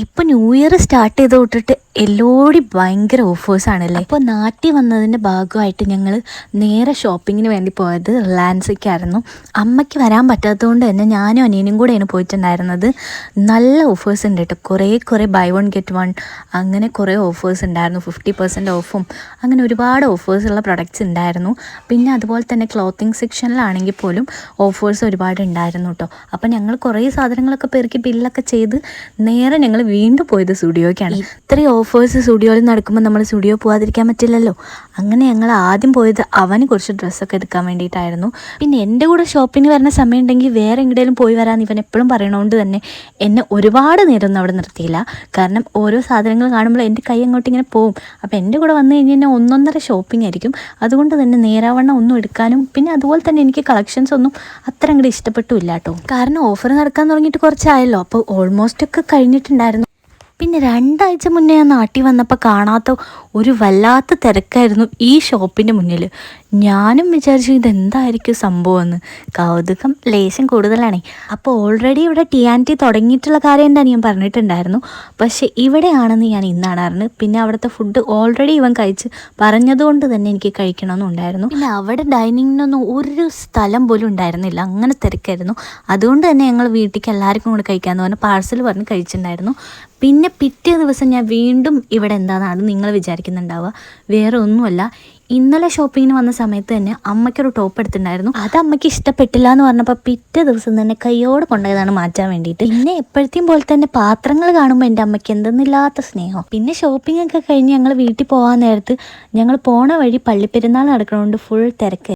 y ഇപ്പൊ new year start ചെയ്ത് തൊട്ടിട്ട് എല്ലോടി ഭയങ്കര ഓഫേഴ്സാണല്ലേ അപ്പോൾ നാട്ടിൽ വന്നതിന്റെ ഭാഗമായിട്ട് ഞങ്ങൾ നേരെ ഷോപ്പിങ്ങിന് വേണ്ടി പോയത് റിലാൻസിക്കായിരുന്നു അമ്മയ്ക്ക് വരാൻ പറ്റാത്തതുകൊണ്ട് തന്നെ ഞാനും അനിയനും കൂടെയാണ് പോയിട്ടുണ്ടായിരുന്നത്. നല്ല ഓഫേഴ്സ് ഉണ്ട് കേട്ടോ. കുറേ കുറേ ബൈ വൺ ഗെറ്റ് വൺ അങ്ങനെ കുറേ ഓഫേഴ്സ് ഉണ്ടായിരുന്നു. ഫിഫ്റ്റി പെർസെന്റ് ഓഫും അങ്ങനെ ഒരുപാട് ഓഫേഴ്സ് ഉള്ള പ്രൊഡക്റ്റ്സ് ഉണ്ടായിരുന്നു. പിന്നെ അതുപോലെ തന്നെ ക്ലോത്തിങ് സെക്ഷനിലാണെങ്കിൽ പോലും ഓഫേഴ്സ് ഒരുപാട് ഉണ്ടായിരുന്നു കേട്ടോ. അപ്പോൾ ഞങ്ങൾ കുറേ സാധനങ്ങളൊക്കെ പെറുക്കി ബില്ലൊക്കെ ചെയ്ത് നേരെ ഞങ്ങൾ വീണ്ടും പോയത് സ്റ്റുഡിയോയ്ക്കാണ്. ഇത്രയും ഓഫേഴ്സ് സ്റ്റുഡിയോയിൽ നടക്കുമ്പോൾ നമ്മൾ സ്റ്റുഡിയോ പോകാതിരിക്കാൻ പറ്റില്ലല്ലോ. അങ്ങനെ ഞങ്ങൾ ആദ്യം പോയത് അവന് കുറച്ച് ഡ്രസ്സൊക്കെ എടുക്കാൻ വേണ്ടിയിട്ടായിരുന്നു. പിന്നെ എന്റെ കൂടെ ഷോപ്പിംഗ് വരുന്ന സമയം ഉണ്ടെങ്കിൽ വേറെ എങ്ങോട്ടേലും പോയി വരാമെന്ന് ഇവൻ എപ്പോഴും പറയണതുകൊണ്ട് തന്നെ എന്നെ ഒരുപാട് നേരം ഒന്നും അവിടെ നിർത്തിയില്ല. കാരണം ഓരോ സാധനങ്ങൾ കാണുമ്പോൾ എന്റെ കൈ അങ്ങോട്ട് ഇങ്ങനെ പോകും അപ്പോൾ എന്റെ കൂടെ വന്നു കഴിഞ്ഞ് കഴിഞ്ഞാൽ ഒന്നൊന്നര ഷോപ്പിംഗ് ആയിരിക്കും. അതുകൊണ്ട് തന്നെ നേരാവണ്ണം ഒന്നും എടുക്കാനും പിന്നെ അതുപോലെ തന്നെ എനിക്ക് കളക്ഷൻസ് ഒന്നും അത്ര അങ്ങോട്ട് ഇഷ്ടപ്പെട്ടില്ല കേട്ടോ കാരണം ഓഫർ നടക്കാൻ തുടങ്ങിയിട്ട് കുറച്ചായല്ലോ. അപ്പോൾ ഓൾമോസ്റ്റ് ഒക്കെ കഴിഞ്ഞിട്ടുണ്ടായിരുന്നു. പിന്നെ രണ്ടാഴ്ച മുന്നേ ഞാൻ നാട്ടിൽ വന്നപ്പോൾ കാണാത്ത ഒരു വല്ലാത്ത തിരക്കായിരുന്നു ഈ ഷോപ്പിന്റെ മുന്നിൽ ഞാനും വിചാരിച്ചു ഇതെന്തായിരിക്കും സംഭവം എന്ന് കൗതുകം ലേശം കൂടുതലാണേ. അപ്പോൾ ഓൾറെഡി ഇവിടെ ടി ആൻഡ് ടി തുടങ്ങിയിട്ടുള്ള കാര്യം എന്താണ് ഞാൻ പറഞ്ഞിട്ടുണ്ടായിരുന്നു. പക്ഷേ ഇവിടെയാണെന്ന് ഞാൻ ഇന്നാണ് അറിഞ്ഞത്. പിന്നെ അവിടുത്തെ ഫുഡ് ഓൾറെഡി ഇവൻ കഴിച്ച് പറഞ്ഞതുകൊണ്ട് തന്നെ എനിക്ക് കഴിക്കണമെന്നുണ്ടായിരുന്നു. പിന്നെ അവിടെ ഡൈനിങ്ങിനൊന്നും ഒരു സ്ഥലം പോലും ഉണ്ടായിരുന്നില്ല. അങ്ങനെ തിരക്കായിരുന്നു. അതുകൊണ്ട് തന്നെ ഞങ്ങൾ വീട്ടിലേക്ക് എല്ലാവർക്കും കൂടെ കഴിക്കാമെന്ന് പറഞ്ഞ് പാഴ്സൽ പറഞ്ഞ് കഴിച്ചിട്ടുണ്ടായിരുന്നു. പിന്നെ പിറ്റേ ദിവസം ഞാൻ വീണ്ടും ഇവിടെ എന്താണെന്നാണ് നിങ്ങൾ വിചാരിക്കുന്നുണ്ടാവുക. വേറെ ഒന്നുമല്ല ഇന്നലെ ഷോപ്പിങ്ങിന് വന്ന സമയത്ത് തന്നെ അമ്മയ്ക്കൊരു ടോപ്പ് എടുത്തിട്ടുണ്ടായിരുന്നു. അത് അമ്മയ്ക്ക് ഇഷ്ടപ്പെട്ടില്ല എന്ന് പറഞ്ഞപ്പോൾ പിറ്റേ ദിവസം തന്നെ കയ്യോടെ കൊണ്ടുപോയതാണ് മാറ്റാൻ വേണ്ടിയിട്ട്. പിന്നെ എപ്പോഴത്തെയും പോലെ തന്നെ പാത്രങ്ങൾ കാണുമ്പോൾ എന്റെ അമ്മയ്ക്ക് എന്തെന്നില്ലാത്ത സ്നേഹം. പിന്നെ ഷോപ്പിംഗ് ഒക്കെ കഴിഞ്ഞ് ഞങ്ങൾ വീട്ടിൽ പോകാൻ നേരത്ത് ഞങ്ങൾ പോണ വഴി പള്ളിപ്പെരുന്നാൾ നടക്കണോണ്ട് ഫുൾ തിരക്ക്.